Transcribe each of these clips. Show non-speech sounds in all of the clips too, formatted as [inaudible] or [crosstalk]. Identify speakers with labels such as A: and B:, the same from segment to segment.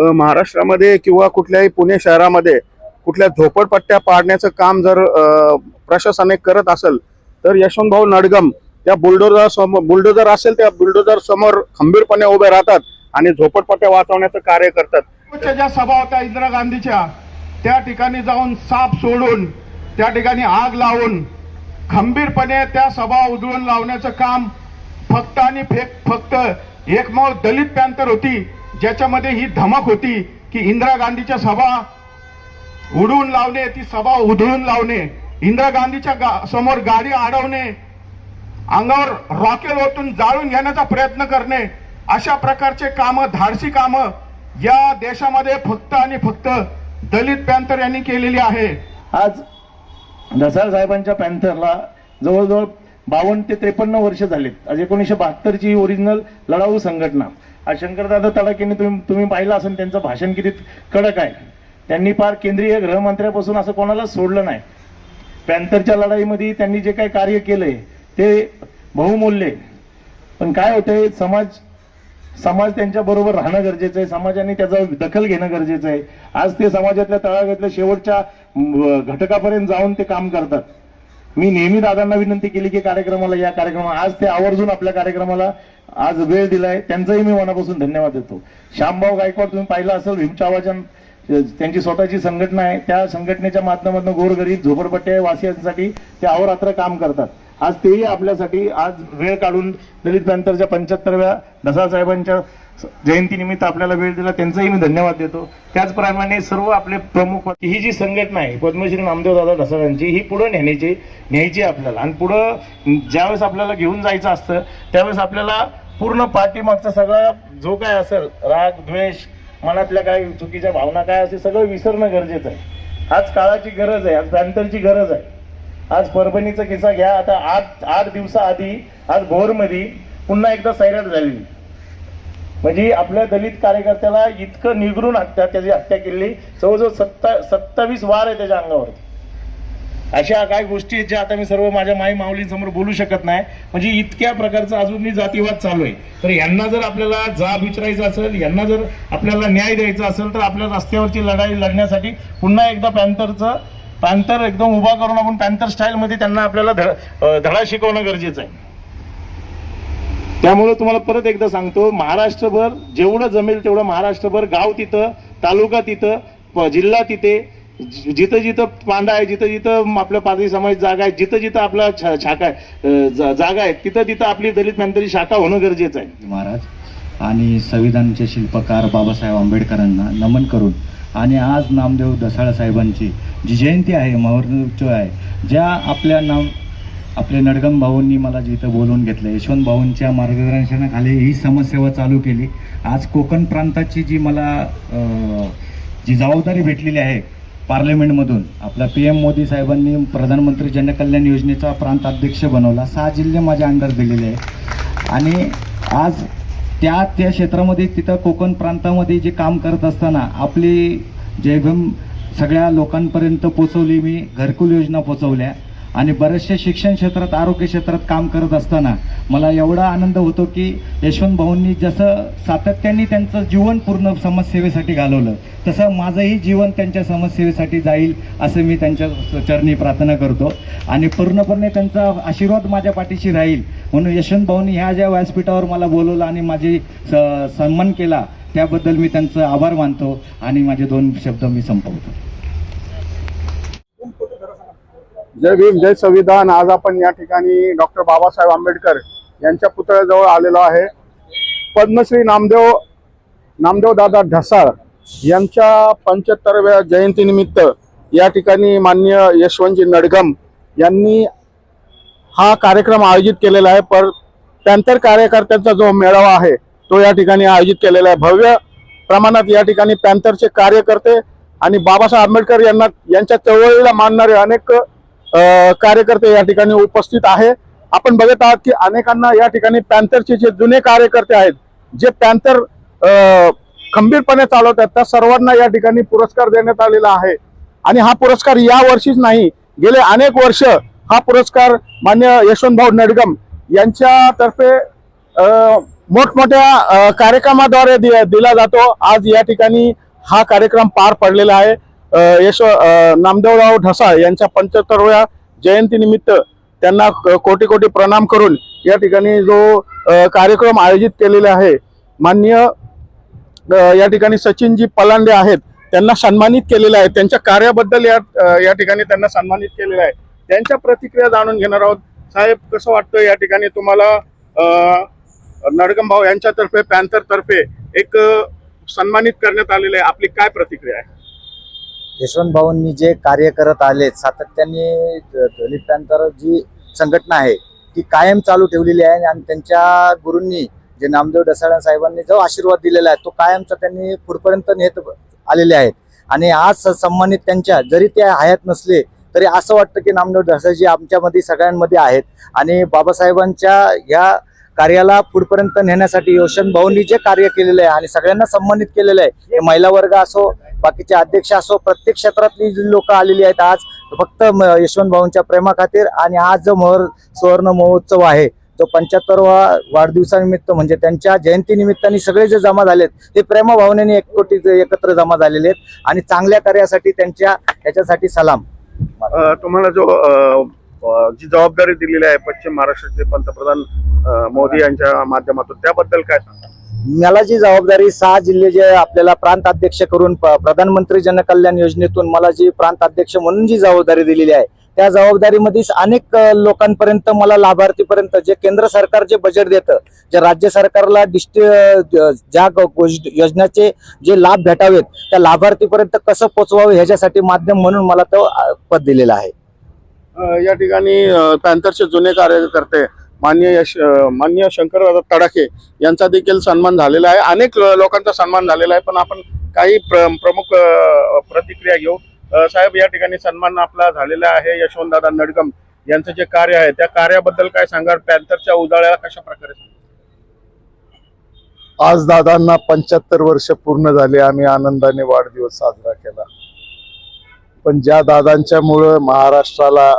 A: महाराष्ट्रामध्ये किंवा कुठल्याही पुणे शहरामध्ये कुठल्या झोपडपट्ट्या पाडण्याचं काम जर प्रशासनाने करत असेल तर यशवंतभाऊ नडगम त्या बुलडोजर समोर बुलडोजर असेल त्या बुलडोजर समोर खंबीरपणे उभे राहतात आणि झोपडपट्ट्या वाचवण्याचं कार्य करतात.
B: ज्या सभा होत्या इंदिरा गांधीच्या त्या ठिकाणी जाऊन साप सोडून त्या ठिकाणी आग लावून खंबीरपणे त्या सभा उधळून लावण्याचं काम फक्त आणि फेक एक एकमेव दलित पॅन्थर होती ज्याच्यामध्ये ही धमक होती की इंदिरा गांधीच्या सभा उडवून लावणे ती सभा उधळून लावणे इंदिरा गांधीच्या गा- समोर गाडी अडवणे अंगावर रॉकेल ओतून जाळून घेण्याचा प्रयत्न करणे अशा प्रकारचे कामं धाडसी कामं या देशामध्ये फक्त आणि फक्त दलित पॅन्थर यांनी केलेली आहे.
C: आज ढसाळ साहेबांच्या पॅन्थरला जवळजवळ बावन्न ते त्रेपन्न वर्ष झालेत. आज एकोणीसशे बहात्तरची ओरिजिनल लढाऊ संघटना. आज शंकरदादा तडाखेने तुम्ही तुम्ही पाहिलं असेल त्यांचं भाषण किती कडक आहे. त्यांनी फार केंद्रीय गृहमंत्र्यापासून असं कोणाला सोडलं नाही. पॅन्थरच्या लढाईमध्ये त्यांनी जे काही कार्य केलंय ते बहुमूल्य आहे. पण काय होतंय समाज समाज त्यांच्या बरोबर राहणं गरजेचं आहे. समाजाने त्याचा दखल घेणं गरजेचं आहे. आज ते समाजातल्या तळागातल्या शेवटच्या घटकापर्यंत जाऊन ते काम करतात. मी नेहमी दादांना विनंती केली की कार्यक्रमाला या कार्यक्रमाला आज ते आवर्जून आपल्या कार्यक्रमाला आज वेळ दिलाय. त्यांचाही मी मनापासून धन्यवाद देतो. श्यामभाऊ गायकवाड तुम्ही पाहिलं असेल भीमच्या आवाजन त्यांची स्वतःची संघटना आहे. त्या संघटनेच्या माध्यमातून गोरगरीब झोपडपट्ट्या वासियांसाठी ते अहोरात्र काम करतात. आज तेही आपल्यासाठी आज वेळ काढून दलित नंतरच्या पंच्याहत्तरव्या ढसाळ साहेबांच्या जयंतीनिमित्त आपल्याला वेळ दिला. त्यांचाही मी धन्यवाद देतो. त्याचप्रमाणे सर्व आपले प्रमुख ही जी संघटना आहे पद्मश्री नामदेव दादा ढसाळांची ही पुढं नेण्याची न्यायची आपल्याला. आणि पुढं ज्यावेळेस आपल्याला घेऊन जायचं असतं त्यावेळेस आपल्याला पूर्ण पाठीमागचा सगळा जो काय असेल राग द्वेष मनातल्या काय चुकीच्या भावना काय असेल सगळं विसरणं गरजेचं आहे. आज काळाची गरज आहे आज पॅन्थरची गरज आहे. आज परभणीचा किस्सा घ्या. आता आठ आठ दिवसाआधी आज भोरमध्ये पुन्हा एकदा सैराट झालेली म्हणजे आपल्या दलित कार्यकर्त्याला इतकं निगरून हत्या त्याची हत्या केली. जवळजवळ सत्ता सत्तावीस वार आहे त्याच्या अंगावर. अशा काय गोष्टी आहेत ज्या आता मी सर्व माझ्या माई माऊलींसमोर बोलू शकत नाही. म्हणजे इतक्या प्रकारचा अजूनही जातीवाद चालू आहे. तर यांना जर आपल्याला जाब विचारायचा असेल यांना जर आपल्याला न्याय द्यायचा असेल तर आपल्या रस्त्यावरची लढाई लढण्यासाठी पुन्हा एकदा पॅन्थरचं पॅन्थर एकदम उभा करून आपण पॅन्थर स्टाईलमध्ये त्यांना आपल्याला धडा शिकवणं गरजेचं आहे. त्यामुळे तुम्हाला परत एकदा सांगतो महाराष्ट्रभर जेवढं जमेल तेवढं महाराष्ट्रभर गाव तिथं तालुका तिथं जिल्हा तिथे जिथं जिथं पांडा आहे जिथं जिथं आपल्या पादरी समाज जागा आहे जिथं जिथं आपला छा- शाखा आहे जागा आहे तिथं तिथं आपली दलित मॅनतरी शाखा होणं गरजेचं आहे.
D: महाराज आणि संविधानाचे शिल्पकार बाबासाहेब आंबेडकरांना नमन करून आणि आज नामदेव दसाळ साहेबांची जी जयंती आहे महोत्सव आहे ज्या आपल्या नाम आपल्या नडगम भाऊंनी मला जिथं बोलवून घेतलं यशवंत भाऊंच्या मार्गदर्शनाखाली ही समाजसेवा चालू केली. आज कोकण प्रांताची जी मला जी जबाबदारी भेटलेली आहे पार्लमेंटमधून आपल्या पी एम मोदी साहेबांनी प्रधानमंत्री जनकल्याण योजनेचा प्रांत अध्यक्ष बनवला सहा जिल्हे माझ्या अंडर दिलेले आहे आणि आज त्या त्या क्षेत्रामध्ये तिथं कोकण प्रांतामध्ये जे काम करत असताना आपली जयभीम सगळ्या लोकांपर्यंत पोचवली मी घरकुल योजना पोचवल्या. आणि बऱ्याचशा शिक्षण क्षेत्रात आरोग्य क्षेत्रात काम करत असताना मला एवढा आनंद होतो की यशवंत भाऊंनी जसं सातत्याने त्यांचं जीवन पूर्ण समाजसेवेसाठी घालवलं तसं माझंही जीवन त्यांच्या समाजसेवेसाठी जाईल असं मी त्यांच्या चरणी प्रार्थना करतो. आणि पूर्णपणे त्यांचा आशीर्वाद माझ्या पाठीशी राहील. म्हणून यशवंत भाऊंनी ह्या ज्या व्यासपीठावर मला बोलवलं आणि माझी स- सन्मान केला त्याबद्दल मी त्यांचं आभार मानतो आणि माझे दोन शब्द मी संपवतो.
A: जय भीम जय संविधान. आज आपण या ठिकाणी डॉक्टर बाबासाहेब आंबेडकर यांच्या पुतळ्याजवळ आलेलो आहे. पद्मश्री नामदेव नामदेव दादा ढसाळ यांच्या पंच्याहत्तरव्या जयंतीनिमित्त या ठिकाणी मान्य यशवंतजी नडगम यांनी हा कार्यक्रम आयोजित केलेला आहे. पर पॅन्थर कार्यकर्त्यांचा जो मेळावा आहे तो या ठिकाणी आयोजित केलेला आहे. भव्य प्रमाणात या ठिकाणी पॅन्थरचे कार्यकर्ते आणि बाबासाहेब आंबेडकर यांना यांच्या चळवळीला मानणारे अनेक कार्यकर्ते या ठिकाणी उपस्थित आहे. आपण बघत आहात की अनेकांना या ठिकाणी पॅन्थरचे जे जुने कार्यकर्ते आहेत जे पॅन्थर खंबीरपणे चालवतात त्या सर्वांना या ठिकाणी पुरस्कार देण्यात आलेला आहे. आणि हा पुरस्कार या वर्षीच नाही गेले अनेक वर्ष हा पुरस्कार मान्य यशवंतभाऊ नडगम यांच्यातर्फे मोठमोठ्या कार्यक्रमाद्वारे दि- दिला जातो. आज या ठिकाणी हा कार्यक्रम पार पडलेला आहे. यश नामदेवराव ढसाळ यांच्या पंच्याहत्तरव्या जयंतीनिमित्त त्यांना कोटी कोटी प्रणाम करून या ठिकाणी जो कार्यक्रम आयोजित केलेला आहे माननीय या ठिकाणी सचिनजी पलांडे आहेत त्यांना सन्मानित केलेलं आहे त्यांच्या कार्याबद्दल या या ठिकाणी त्यांना सन्मानित केलेलं आहे. त्यांच्या प्रतिक्रिया जाणून घेणार आहोत. साहेब कसं वाटतं या ठिकाणी तुम्हाला नडगंभाऊ नडगम भाऊ यांच्यातर्फे पॅन्थरतर्फे एक सन्मानित करण्यात आलेलं आहे. आपली काय प्रतिक्रिया आहे?
D: यशवंत भाऊंनी जे कार्य करत आले सातत्याने द- जी संघटना आहे ती कायम चालू ठेवलेली आहे आणि त्यांच्या गुरूंनी जे नामदेव डसाळ्या साहेबांनी जो आशीर्वाद दिलेला आहे तो कायमचा त्यांनी पुढपर्यंत नेत आलेले आहेत. आणि आज स- सन्मानित त्यांच्या जरी ते हयात नसले तरी असं वाटतं की नामदेव ढसाळजी आमच्यामध्ये सगळ्यांमध्ये आहेत आणि बाबासाहेबांच्या या कार्याला पुढपर्यंत नेण्यासाठी यशवंत भाऊंनी जे कार्य केलेलं आहे आणि सगळ्यांना सन्मानित केलेलं आहे हे महिला वर्ग असो बाकीचे अध्यक्ष असो प्रत्येक क्षेत्रातली जी लोक आलेली आहेत आज फक्त यशवंत भाऊंच्या प्रेमाखातीर आणि आज जो मोहर सुवर्ण महोत्सव आहे तो पंच्याहत्तरवा वाढदिवसानिमित्त म्हणजे त्यांच्या जयंतीनिमित्ताने सगळे जे जमा झालेत ते प्रेमाभावनेने एककोटी एक कोटी एकत्र जमा झालेले आहेत आणि चांगल्या कार्यासाठी त्यांच्या याच्यासाठी सलाम.
A: तुम्हाला जो जी जबाबदारी दिलेली आहे पश्चिम महाराष्ट्राचे पंतप्रधान मोदी यांच्या माध्यमातून त्याबद्दल काय सांगा
D: मला जी जबाबदारी सहा जिल्हे जे आपल्याला प्रांत अध्यक्ष करून प- प्रधानमंत्री जनकल्याण योजनेतून मला जी प्रांत अध्यक्ष म्हणून जी जबाबदारी दिलेली आहे त्या जबाबदारीमध्ये अनेक लोकांपर्यंत मला लाभार्थीपर्यंत जे केंद्र सरकार जे बजेट देतं जे राज्य सरकारला डिस्ट्रि ज्या योजनाचे जे लाभ भेटावेत त्या लाभार्थीपर्यंत कसं पोचवावं ह्याच्यासाठी माध्यम म्हणून मला तो पद दिलेला आहे.
A: या ठिकाणी पॅन्थरचे जुने कार्यकर्ते मान्य यश मान्य शंकरराव तडाखे यांचा देखील सन्मान झालेला आहे. अनेक लोकांचा सन्मान झालेला आहे पण आपण काही प्र, प्रमुख प्रतिक्रिया घेऊ. साहेब या ठिकाणी सन्मान आपला झालेला आहे. यशवंतदादा नडगम यांचं जे कार्य आहे त्या कार्याबद्दल काय सांगाल? पॅन्थरच्या उजाळ्याला कशा प्रकारे
E: आज दादांना पंच्याहत्तर वर्ष पूर्ण झाले आम्ही आनंदाने वाढदिवस साजरा केला. पण ज्या दादांच्यामुळं महाराष्ट्राला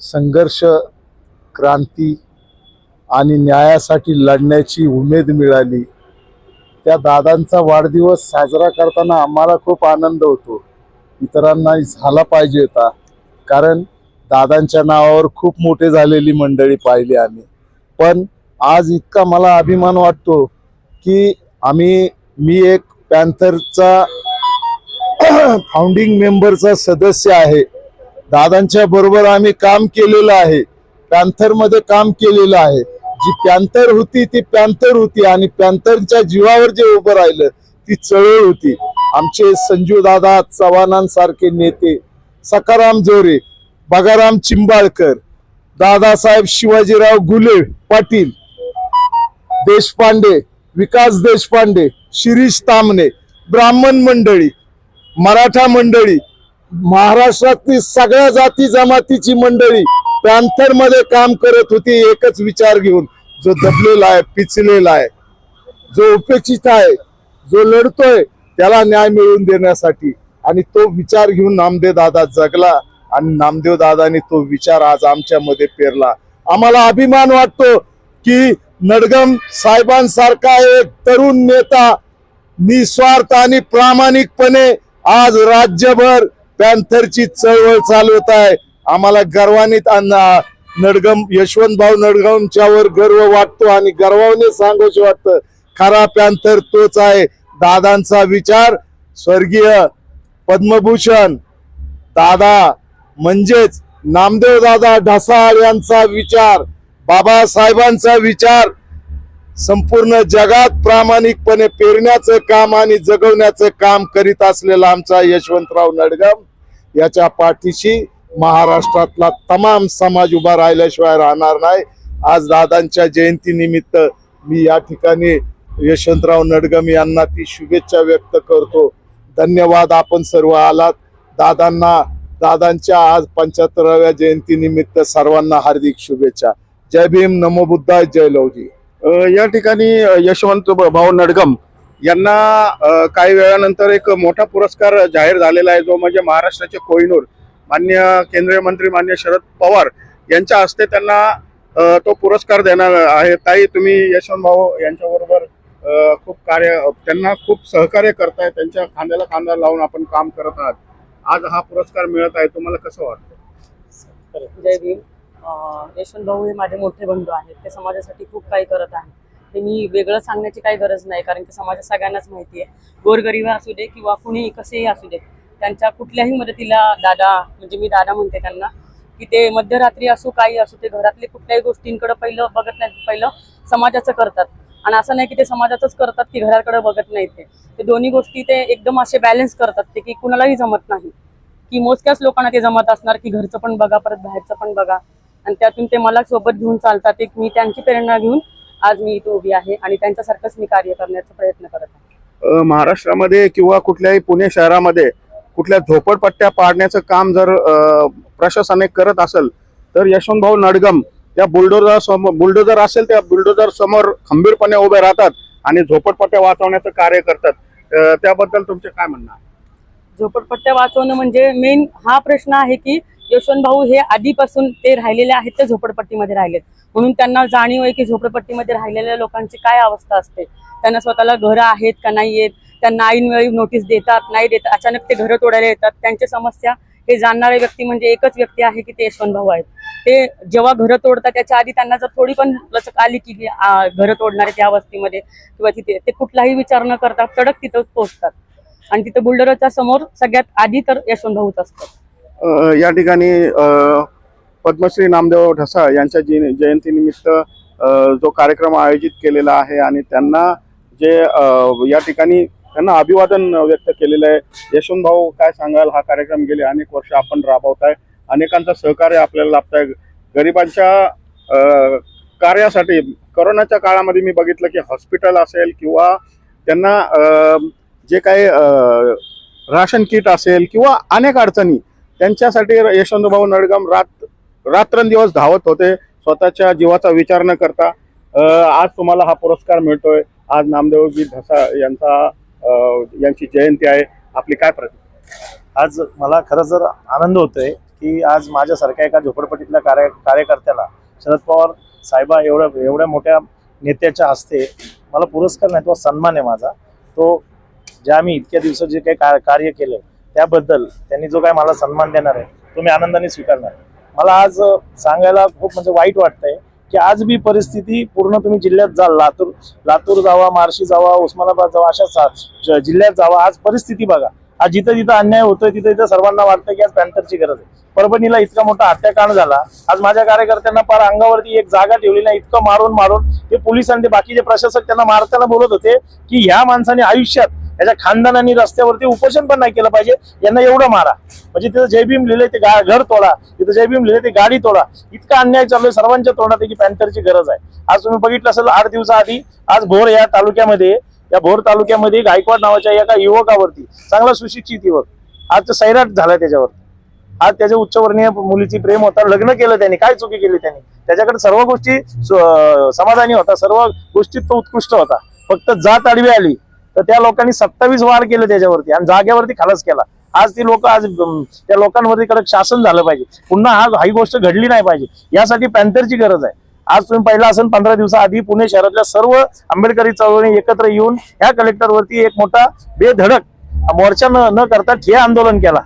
E: संघर्ष क्रांती आणि न्यायासाठी लढण्याची उमेद मिळाली. त्या दादांचा वाढदिवस साजरा करताना आम्हाला खूप आनंद होतो. इतरांना झाला पाहिजे होता. कारण दादांच्या नावावर खूप मोठे झालेली मंडळी पाहिली आम्ही. पण आज इतका मला अभिमान वाटतो की आम्ही मी एक पॅन्थरचा [clears throat] फाउंडिंग मेंबरचा सदस्य आहे. दादांच्या बरोबर आम्ही काम केलेलं आहे. पॅन्थरमध्ये काम केलेलं आहे. जी पॅन्थर होती ती पॅंथर होती आणि पॅन्थरच्या जीवावर जे उभं राहिलं ती चळवळ होती. आमचे संजू दादा चव्हाणांसारखे नेते सकाराम जोरे बगाराम चिंबाळकर दादासाहेब शिवाजीराव गुले पाटील देशपांडे विकास देशपांडे शिरीष तामणे ब्राह्मण मंडळी मराठा मंडळी महाराष्ट्रातली सगळ्या जाती जमातीची मंडळी मध्ये काम करत होती एकच विचार घेऊन जो दबलेला आहे पिचलेला आहे जो उपेक्षित आहे जो लढतोय त्याला न्याय मिळवून देण्यासाठी. आणि तो विचार घेऊन नामदेव दादा जगला आणि नामदेव दादानी तो विचार आज आमच्या मध्ये पेरला. आम्हाला अभिमान वाटतो की नडगम साहेबांसारखा एक तरुण नेता निस्वार्थ आणि प्रामाणिकपणे आज राज्यभर पॅन्थरची चळवळ चालवत आहे. आम्हाला गर्वान्वित नडगम यशवंत भाऊ नडगमच्यावर गर्व वाटतो आणि गर्वाने सांगूच वाटतं. खरा पॅन्थर तोच आहे. दादांचा विचार स्वर्गीय पद्मभूषण. दादा म्हणजेच नामदेव दादा ढसाळ यांचा विचार बाबासाहेबांचा विचार संपूर्ण जगात प्रामाणिकपणे पेरण्याचं काम आणि जगवण्याचं काम करीत असलेला आमचा यशवंतराव नडगम याच्या पाठीशी महाराष्ट्रातला तमाम समाज उभा राहिल्याशिवाय राहणार नाही. आज दादांच्या जयंतीनिमित्त मी या ठिकाणी यशवंतराव नडगम यांना ती शुभेच्छा व्यक्त करतो. धन्यवाद आपण सर्व आलात. दादांना दादांच्या आज पंच्याहत्तराव्या जयंतीनिमित्त सर्वांना हार्दिक शुभेच्छा. जय भीम नमो बुद्धाय जय लवजी
A: या ठिकाणी यशवंत भाऊ नडगम यांना काही वेळानंतर एक मोठा पुरस्कार जाहीर झालेला आहे जो म्हणजे महाराष्ट्राचे कोहिनूर. मान्य केंद्रीय मंत्री मान्य शरद पवार यांच्या हस्ते त्यांना तो पुरस्कार देणार आहे. ताई तुम्ही यशवंत भाऊ यांच्याबरोबर खूप कार्य त्यांना खूप सहकार्य करताय. त्यांच्या खांद्याला खांदा लावून आपण काम करत आहात. आज हा पुरस्कार मिळत आहे. तुम्हाला कसं वाटतं?
F: जय भीम. यशवंत भाऊ हे माझे मोठे बंधू आहेत. ते समाजासाठी खूप काही करत आहेत. ते मी वेगळं सांगण्याची काही गरज नाही कारण की समाजात सगळ्यांनाच माहिती आहे. गोरगरिबा असू दे किंवा कुणीही कसेही असू दे त्यांच्या कुठल्याही मदतीला दादा म्हणजे मी दादा म्हणते त्यांना की ते मध्यरात्री असो काही असो ते घरातले कुठल्याही गोष्टींकडे पहिलं बघत नाहीत पहिलं समाजाचं करतात. आणि असं नाही की ते समाजाचंच करतात की घराकडे बघत नाहीत ते. ते दोन्ही गोष्टी ते एकदम असे बॅलन्स करतात ते की कुणालाही जमत नाही. की मोजक्याच लोकांना ते जमत असणार की घरचं पण बघा परत बाहेरचं पण बघा. आणि त्यातून ते मला सोबत घेऊन चालतात एक मी त्यांची प्रेरणा घेऊन आज मी इथे उभी आहे आणि त्यांच्यासारखंच मी कार्य करण्याचा प्रयत्न करत आहे.
A: महाराष्ट्रामध्ये किंवा कुठल्याही पुणे शहरामध्ये कुठल्या झोपडपट्ट्या पाडण्याचं काम जर प्रशासनाने करत असेल तर यशवंतभाऊ नडगम त्या बुलडोजर समोर बुलडोजर असेल त्या बुलडोजर समोर खंबीरपणे उभे राहतात आणि झोपडपट्ट्या वाचवण्याचं कार्य करतात. त्याबद्दल तुमचे काय म्हणणं
F: झोपडपट्ट्या वाचवणं म्हणजे मेन हा प्रश्न आहे की यशवंत भाऊ हे आधीपासून ते राहिलेले आहेत ते झोपडपट्टीमध्ये राहिलेत. म्हणून त्यांना जाणीव आहे की झोपडपट्टीमध्ये राहिलेल्या लोकांची काय अवस्था असते? त्यांना स्वतःला घरं आहेत का नाही आहेत? त्यांना ऐनवेळी नोटीस देतात नाही देतात अचानक ते घरं तोडायला येतात. त्यांच्या समस्या हे जाणणारे व्यक्ती म्हणजे एकच व्यक्ती आहे की ते यशवंत भाऊ आहेत. ते जेव्हा घरं तोडतात त्याच्या आधी त्यांना जर थोडी पण लचक आली की घरं तोडणारे त्या वस्तीमध्ये किंवा तिथे ते कुठलाही विचार न करता तडक तिथं पोहोचतात. आणि तिथं बुलडरच्या समोर सगळ्यात आधी तर यशवंत भाऊच असतात.
A: या ठिकाणी पद्मश्री नामदेव ढसाळ यांच्या जय- जयंतीनिमित्त जो कार्यक्रम आयोजित केलेला आहे आणि त्यांना जे या ठिकाणी त्यांना अभिवादन व्यक्त केलेलं आहे. यशवंत भाऊ काय सांगाल? हा कार्यक्रम गेले अनेक वर्ष आपण राबवताय. अनेकांचं सहकार्य आपल्याला लाभत आहे गरिबांच्या कार्यासाठी करोनाच्या काळामध्ये मी बघितलं की हॉस्पिटल असेल किंवा त्यांना जे काही राशन किट असेल किंवा अनेक अडचणी त्यांच्यासाठी यशवंत भाऊ नडगम रात रात्रंदिवस धावत होते. स्वतःच्या जीवाचा विचार न करता आज तुम्हाला हा पुरस्कार मिळतोय. आज नामदेवजी ढसा यांचा यांची जयंती आहे. आपली काय प्रतिक्रिया?
C: आज मला खरं जर आनंद होतोय की आज माझ्यासारख्या एका झोपडपट्टीतल्या कार्य कार्यकर्त्याला शरद पवार साहेबा एवढ्या एवढ्या मोठ्या नेत्याच्या हस्ते मला पुरस्कार नाही तो सन्मान आहे माझा. तो ज्या मी इतक्या दिवसात जे काही का- कार्य केलं त्याबद्दल त्यांनी जो काय मला सन्मान देणार आहे तो मी आनंदाने स्वीकारणार आहे. मला आज सांगायला खूप म्हणजे वाईट वाटतंय की आज बी परिस्थिती पूर्ण तुम्ही जिल्ह्यात जाल. लातूर लातूर जावा मार्शी जावा उस्मानाबाद जावा अशा जिल्ह्यात जावा. आज परिस्थिती बघा. आज जिथं जिथं अन्याय होतोय तिथं तिथं सर्वांना वाटतं की आज पॅन्थरची गरज आहे. परभणीला इतका मोठा हत्याकांड झाला. आज माझ्या कार्यकर्त्यांना फार अंगावरती एक जागा ठेवली नाही इतकं मारून मारून ते पोलिसांनी बाकीचे प्रशासक त्यांना मारताना बोलत होते की ह्या माणसाने आयुष्यात याच्या खानदानाने रस्त्यावरती उपोषण पण नाही केलं पाहिजे. यांना एवढं मारा. म्हणजे तिथं जयभीम लिहिले ते गा- घर तोडा. तिथं जयभीम लिहिले ते गाडी तोडा. इतका अन्याय चालू आहे. सर्वांच्या तोंडात की पॅन्थरची गरज आहे. आज तुम्ही बघितलं असेल आठ दिवसाआधी आज भोर या तालुक्यामध्ये या भोर तालुक्यामध्ये गायकवाड नावाच्या एका युवकावरती चांगला सुशिक्षित युवक आज सैराट झाला त्याच्यावर. आज त्याच्या उच्चवर्णीय मुलीची प्रेम होता लग्न केलं त्यांनी काय चुकी केली त्यांनी? त्याच्याकडे सर्व गोष्टी समाधानी होता सर्व गोष्टीत तो उत्कृष्ट होता. फक्त जात आडवी आली. तर त्या लोकांनी सत्तावीस वार केले त्याच्यावरती आणि जागेवरती खालास केला. आज ती लोक आज त्या लोकांवरती कडक शासन झालं पाहिजे. पुन्हा हा ही गोष्ट घडली नाही पाहिजे. यासाठी पॅन्थरची गरज आहे. आज तुम्ही पाहिलं असेल पंधरा दिवसाआधी पुणे शहरातल्या सर्व आंबेडकरी चळवळी एकत्र येऊन ह्या कलेक्टरवरती एक मोठा बेधडक मोर्चा न न करता ठिय्या आंदोलन केला.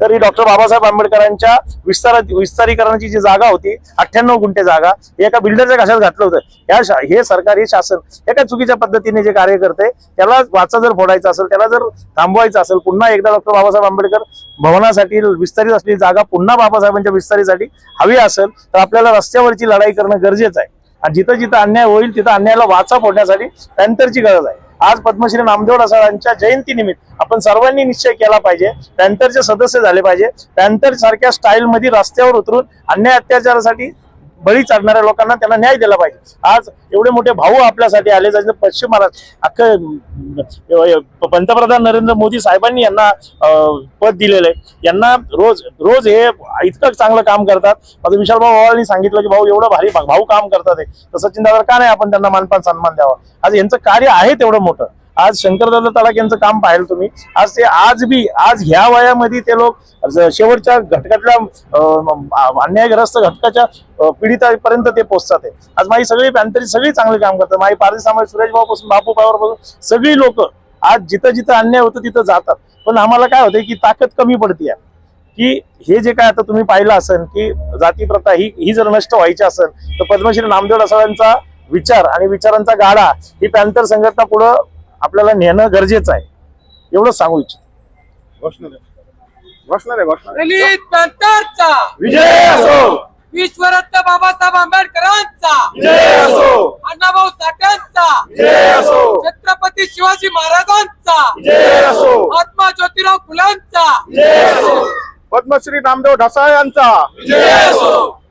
C: तर ही डॉक्टर बाबासाहेब आंबेडकरांच्या विस्तार विस्तारीकरणाची जी जागा होती अठ्ठ्याण्णव गुंठे जागा हे एका बिल्डरच्या घशात घातलं होतं? या हे सरकार हे शासन एका चुकीच्या पद्धतीने जे कार्य करते त्याला वाचा जर फोडायचा असेल त्याला जर थांबवायचं असेल पुन्हा एकदा डॉक्टर बाबासाहेब आंबेडकर भवनासाठी विस्तारित असलेली जागा पुन्हा बाबासाहेबांच्या विस्तारीसाठी हवी असेल तर आपल्याला रस्त्यावरची लढाई करणं गरजेचं आहे. आणि जिथं जिथं अन्याय होईल तिथं अन्यायाला वाचा फोडण्यासाठी पॅन्थरची गरज आहे. आज पद्मश्री नामदेव ढसाळांच्या जयंतीनिमित्त आपण सर्वांनी निश्चय केला पाहिजे. पॅन्थरचे सदस्य झाले पाहिजे. पॅन्थर सारख्या स्टाईल मध्ये रस्त्यावर उतरून अन्याय अत्याचारासाठी बळी चढणाऱ्या लोकांना त्यांना न्याय दिला पाहिजे. आज एवढे मोठे भाऊ आपल्यासाठी आले ज्यांचं. पश्चिम महाराष्ट्र अख्खं पंतप्रधान नरेंद्र मोदी साहेबांनी यांना पद दिलेलं आहे. यांना रोज रोज हे इतकं चांगलं काम करतात. आता विशाल भाऊ भावांनी सांगितलं की भाऊ एवढं भारी भाऊ काम करतात हे. तर सचिन दादा का नाही आपण त्यांना मानपान सन्मान द्यावा? आज यांचं कार्य आहे तेवढं मोठं. आज शंकरदादा तडाख यांचं काम पाहिलं तुम्ही. आज ते आज बी आज ह्या वयामध्ये ते लोक शेवटच्या घटकातल्या अन्यायग्रस्त घटकाच्या पीडितापर्यंत ते पोहोचतात आहे. आज माझी सगळी पॅन्थरी सगळी चांगले काम करतात. माझी पारसी समाज सुरेश भाऊ पासून बापू पासून सगळी लोक आज जिथं जिथं अन्याय होतं तिथं जातात. पण आम्हाला काय होतं की ताकद कमी पडते की हे जे काय आता तुम्ही पाहिलं असेल की जाती प्रथा ही ही जर नष्ट व्हायची असेल तर पद्मश्री नामदेव ढसाळांचा विचार आणि विचारांचा गाडा ही पॅन्थर संघटना पुढं आपल्याला नेणं गरजेचं आहे. एवढंच सांगू इच्छितो. विजय असो.
G: विश्वरत्न बाबासाहेब आंबेडकरांचा.
C: विजय असो.
G: अण्णाभाऊ साठ्यांचा
C: विजय असो.
G: छत्रपती शिवाजी महाराजांचा.
C: विजय असो.
G: महात्मा ज्योतिराव फुलांचा.
C: विजय असो.
A: पद्मश्री नामदेव ढसाळ यांचा.
C: विजय असो.